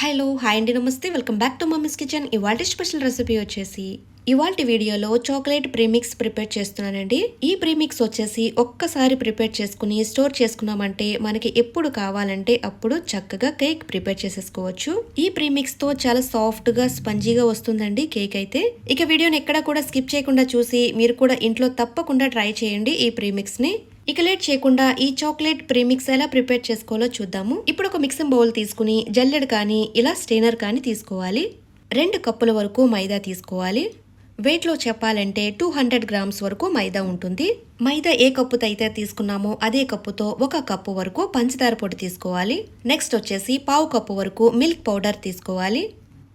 Hello hi అండి నమస్తే. Welcome back to mummy's kitchen. ఇవాళ స్పెషల్ రెసిపీ వచ్చేసి ఇవాళ వీడియోలో చాక్లెట్ ప్రీమిక్స్ ప్రిపేర్ చేస్తున్నానండి. ఈ ప్రీమిక్స్ వచ్చేసి ఒక్కసారి ప్రిపేర్ చేసుకుని స్టోర్ చేసుకున్నామంటే మనకి ఎప్పుడు కావాలంటే అప్పుడు చక్కగా కేక్ ప్రిపేర్ చేసేసుకోవచ్చు. ఈ ప్రీమిక్స్తో చాలా సాఫ్ట్గా స్పంజీగా వస్తుందండి కేక్ అయితే. ఇక వీడియోని ఎక్కడా కూడా స్కిప్ చేయకుండా చూసి మీరు కూడా ఇంట్లో తప్పకుండా ట్రై చేయండి ఈ ప్రీమిక్స్ని ఇక లేట్ చేయకుండా ఈ చాక్లెట్ ప్రీమిక్స్ ఎలా ప్రిపేర్ చేసుకోవాలో చూద్దాము. ఇప్పుడు ఒక మిక్సింగ్ బౌల్ తీసుకుని జల్లెడ కానీ ఇలా స్టెయినర్ కానీ తీసుకోవాలి. రెండు కప్పుల వరకు మైదా తీసుకోవాలి. వెయిట్లో చెప్పాలంటే టూ హండ్రెడ్ గ్రామ్స్ వరకు మైదా ఉంటుంది. మైదా ఏ కప్పుతో అయితే తీసుకున్నామో అదే కప్పుతో ఒక కప్పు వరకు పంచదార పొడి తీసుకోవాలి. నెక్స్ట్ వచ్చేసి పావు కప్పు వరకు మిల్క్ పౌడర్ తీసుకోవాలి.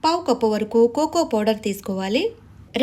పావు కప్పు వరకు కోకో పౌడర్ తీసుకోవాలి.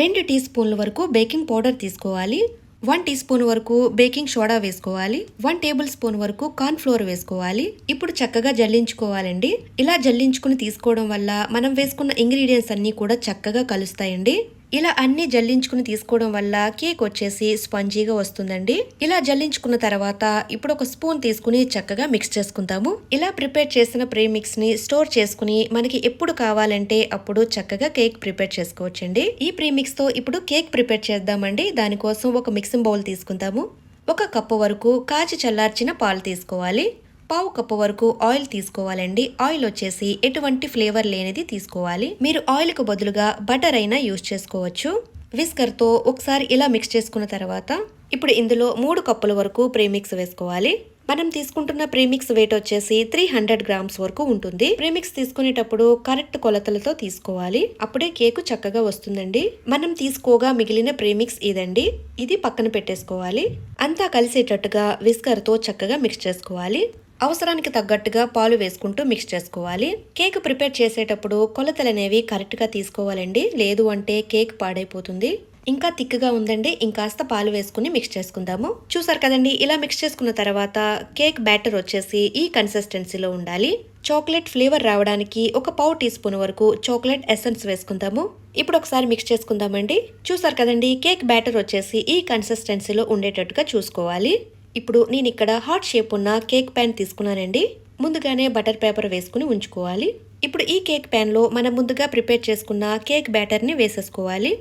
రెండు టీ స్పూన్ల వరకు బేకింగ్ పౌడర్ తీసుకోవాలి. వన్ టీ స్పూన్ వరకు బేకింగ్ సోడా వేసుకోవాలి వన్ టేబుల్ స్పూన్ వరకు కార్న్ ఫ్లోర్ వేసుకోవాలి. ఇప్పుడు చక్కగా జల్లించుకోవాలండి. ఇలా జల్లించుకుని తీసుకోవడం వల్ల మనం వేసుకున్న ఇంగ్రీడియంట్స్ అన్నీ కూడా చక్కగా కలుస్తాయండి. ఇలా అన్ని జల్లించుకుని తీసుకోవడం వల్ల కేక్ వచ్చేసి స్పంజీగా వస్తుందండి. ఇలా జల్లించుకున్న తర్వాత ఇప్పుడు ఒక స్పూన్ తీసుకుని చక్కగా మిక్స్ చేసుకుంటాము ఇలా ప్రిపేర్ చేసిన ప్రీమిక్స్ని స్టోర్ చేసుకుని మనకి ఎప్పుడు కావాలంటే అప్పుడు చక్కగా కేక్ ప్రిపేర్ చేసుకోవచ్చండి. ఈ ప్రీమిక్స్తో ఇప్పుడు కేక్ ప్రిపేర్ చేద్దామండి. దానికోసం ఒక మిక్సింగ్ బౌల్ తీసుకుంటాము ఒక కప్పు వరకు కాచి చల్లార్చిన పాలు తీసుకోవాలి. పావు కప్పు వరకు ఆయిల్ తీసుకోవాలండి. ఆయిల్ వచ్చేసి ఎటువంటి ఫ్లేవర్ లేనిది తీసుకోవాలి. మీరు ఆయిల్కు బదులుగా బటర్ అయినా యూజ్ చేసుకోవచ్చు. విస్కర్తో ఒకసారి ఇలా మిక్స్ చేసుకున్న తర్వాత ఇప్పుడు ఇందులో మూడు కప్పుల వరకు ప్రీమిక్స్ వేసుకోవాలి. మనం తీసుకుంటున్న ప్రీమిక్స్ వెయిట్ వచ్చేసి త్రీ హండ్రెడ్ గ్రామ్స్ వరకు ఉంటుంది. ప్రీమిక్స్ తీసుకునేటప్పుడు కరెక్ట్ కొలతలతో తీసుకోవాలి. అప్పుడే కేకు చక్కగా వస్తుందండి. మనం తీసుకోగా మిగిలిన ప్రీమిక్స్ ఇదండి. ఇది పక్కన పెట్టేసుకోవాలి. అంతా కలిసేటట్టుగా విస్కర్తో చక్కగా మిక్స్ చేసుకోవాలి. అవసరానికి తగ్గట్టుగా పాలు వేసుకుంటూ మిక్స్ చేసుకోవాలి. కేక్ ప్రిపేర్ చేసేటప్పుడు కొలతలు అనేవి కరెక్ట్గా తీసుకోవాలండి. లేదు అంటే కేక్ పాడైపోతుంది. ఇంకా తిక్కుగా ఉందండి. ఇంకాస్త పాలు వేసుకుని మిక్స్ చేసుకుందాము. చూసారు కదండి ఇలా మిక్స్ చేసుకున్న తర్వాత కేక్ బ్యాటర్ వచ్చేసి ఈ కన్సిస్టెన్సీలో ఉండాలి. చాక్లెట్ ఫ్లేవర్ రావడానికి ఒక పావు టీ స్పూన్ వరకు చాక్లెట్ ఎసెన్స్ వేసుకుందాము. ఇప్పుడు ఒకసారి మిక్స్ చేసుకుందామండి. చూసారు కదండి కేక్ బ్యాటర్ వచ్చేసి ఈ కన్సిస్టెన్సీలో ఉండేటట్టుగా చూసుకోవాలి. ఇప్పుడు నేను ఇక్కడ హాట్ షేప్ ఉన్న కేక్ ప్యాన్ తీసుకున్నానండి. ముందుగానే బటర్ పేపర్ వేసుకుని ఉంచుకోవాలి. ఇప్పుడు ఈ కేక్ ప్యాన్లో మనం ముందుగా ప్రిపేర్ చేసుకున్న కేక్ బ్యాటర్ని వేసేసుకోవాలి.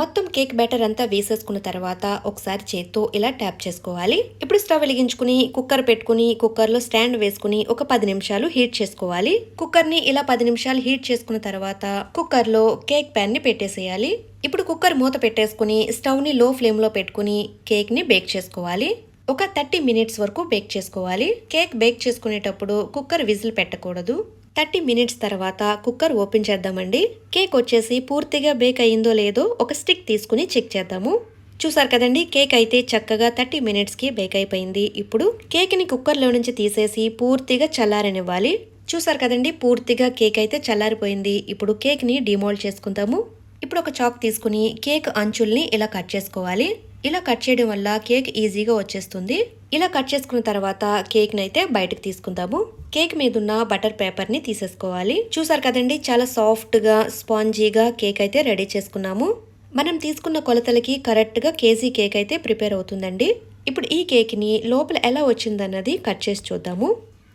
మొత్తం కేక్ బ్యాటర్ అంతా వేసేసుకున్న తర్వాత ఒకసారి చేత్తో ఇలా ట్యాప్ చేసుకోవాలి. ఇప్పుడు స్టవ్ వెలిగించుకుని కుక్కర్ పెట్టుకుని కుక్కర్లో స్టాండ్ వేసుకుని ఒక పది నిమిషాలు హీట్ చేసుకోవాలి. కుక్కర్ని ఇలా పది నిమిషాలు హీట్ చేసుకున్న తర్వాత కుక్కర్లో కేక్ ప్యాన్ని పెట్టేసేయాలి. ఇప్పుడు కుక్కర్ మూత పెట్టేసుకుని స్టవ్ని లో ఫ్లేమ్లో పెట్టుకుని కేక్ని బేక్ చేసుకోవాలి. ఒక థర్టీ మినిట్స్ వరకు బేక్ చేసుకోవాలి. కేక్ బేక్ చేసుకునేటప్పుడు కుక్కర్ విజిల్ పెట్టకూడదు. థర్టీ మినిట్స్ తర్వాత కుక్కర్ ఓపెన్ చేద్దామండి. కేక్ వచ్చేసి పూర్తిగా బేక్ అయ్యిందో లేదో ఒక స్టిక్ తీసుకుని చెక్ చేద్దాము. చూసారు కదండి కేక్ అయితే చక్కగా థర్టీ మినిట్స్కి బేక్ అయిపోయింది. ఇప్పుడు కేక్ని కుక్కర్లో నుంచి తీసేసి పూర్తిగా చల్లారనివ్వాలి. చూసారు కదండి పూర్తిగా కేక్ అయితే చల్లారిపోయింది. ఇప్పుడు కేక్ని డిమోల్డ్ చేసుకుందాము. ఇప్పుడు ఒక చాక్ తీసుకుని కేక్ అంచుల్ని ఇలా కట్ చేసుకోవాలి. ఇలా కట్ చేయడం వల్ల కేక్ ఈజీగా వచ్చేస్తుంది. ఇలా కట్ చేసుకున్న తర్వాత కేక్ అయితే బయటకు తీసుకుందాము. కేక్ మీద ఉన్న బటర్ పేపర్ని తీసేసుకోవాలి. చూసారు కదండి చాలా సాఫ్ట్గా స్పాంజీగా కేక్ అయితే రెడీ చేసుకున్నాము. మనం తీసుకున్న కొలతలకి కరెక్ట్గా కేజీ కేక్ అయితే ప్రిపేర్ అవుతుందండి. ఇప్పుడు ఈ కేక్ని లోపల ఎలా వచ్చిందన్నది కట్ చేసి చూద్దాము.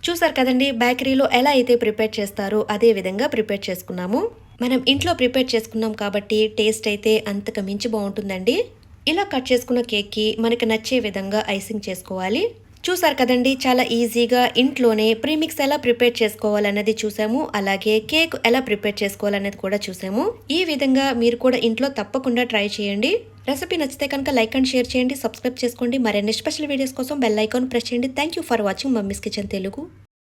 చూసారు కదండి బేకరీలో ఎలా అయితే ప్రిపేర్ చేస్తారో అదే విధంగా ప్రిపేర్ చేసుకున్నాము. మనం ఇంట్లో ప్రిపేర్ చేసుకున్నాం కాబట్టి టేస్ట్ అయితే అంతకు మించి బాగుంటుందండి. ఇలా కట్ చేసుకున్న కేక్కి మనకు నచ్చే విధంగా ఐసింగ్ చేసుకోవాలి. చూసారు కదండి చాలా ఈజీగా ఇంట్లోనే ప్రీమిక్స్ ఎలా ప్రిపేర్ చేసుకోవాలన్నది చూసాము. అలాగే కేక్ ఎలా ప్రిపేర్ చేసుకోవాలన్నది కూడా చూసాము. ఈ విధంగా మీరు కూడా ఇంట్లో తప్పకుండా ట్రై చేయండి. రెసిపీ నచ్చితే కనుక లైక్ అండ్ షేర్ చేయండి. సబ్స్క్రైబ్ చేసుకోండి. మరిన్ని స్పెషల్ వీడియోస్ కోసం బెల్ ఐకాన్ ప్రెస్ చేయండి. Thank you for watching mummy's kitchen Telugu